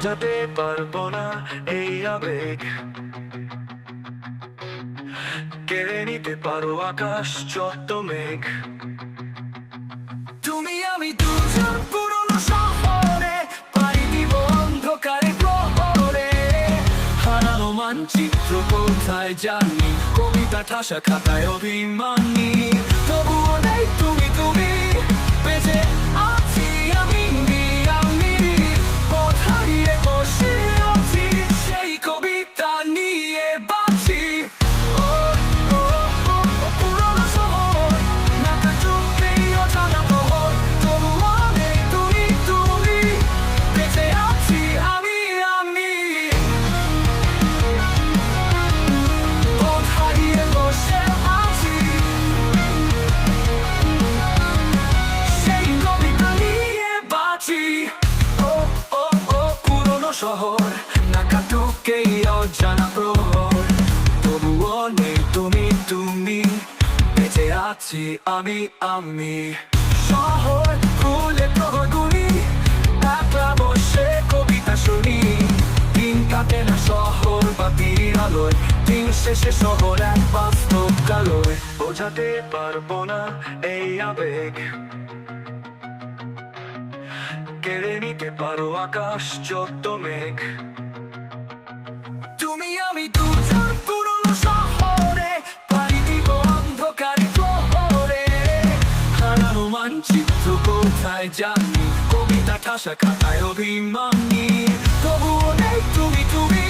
বোঝাতে পারব না এই আবেগ। কেড়ে নিতে পারো আকাশ যত মেঘ। তুমি আমি দুজন পুরনো শহরে পাড়ি দিব অন্ধকারে প্রহরে। হারানো মানচিত্র কোথায় জানি? কবিতা ঠাসা খাতায় অভিমানী। শহর নাকা টুকেই অজানা প্রহর। তবুও নেই তুমি তুমি, বেঁচে আছি আমি আমি। শহর খুলে প্রহরগুলি একলা বসে কবিতা শুনি। দিন কাটে না শহর বাতির আলোয়, দিন শেষে শহর এক বাস্তব কালোয়। বোঝাতে পারব না এই আবেগ। কেড়ে নিতে পারো আকাশ যত মেঘ। তুমি আমি দুজন পুরনো শহরে, পাড়ি দিব হারানো মানচিত্র কোথায় জানি, কবিতা ঠাসা খাতায় অভিমানী। তবুও নেই তুমি তুমি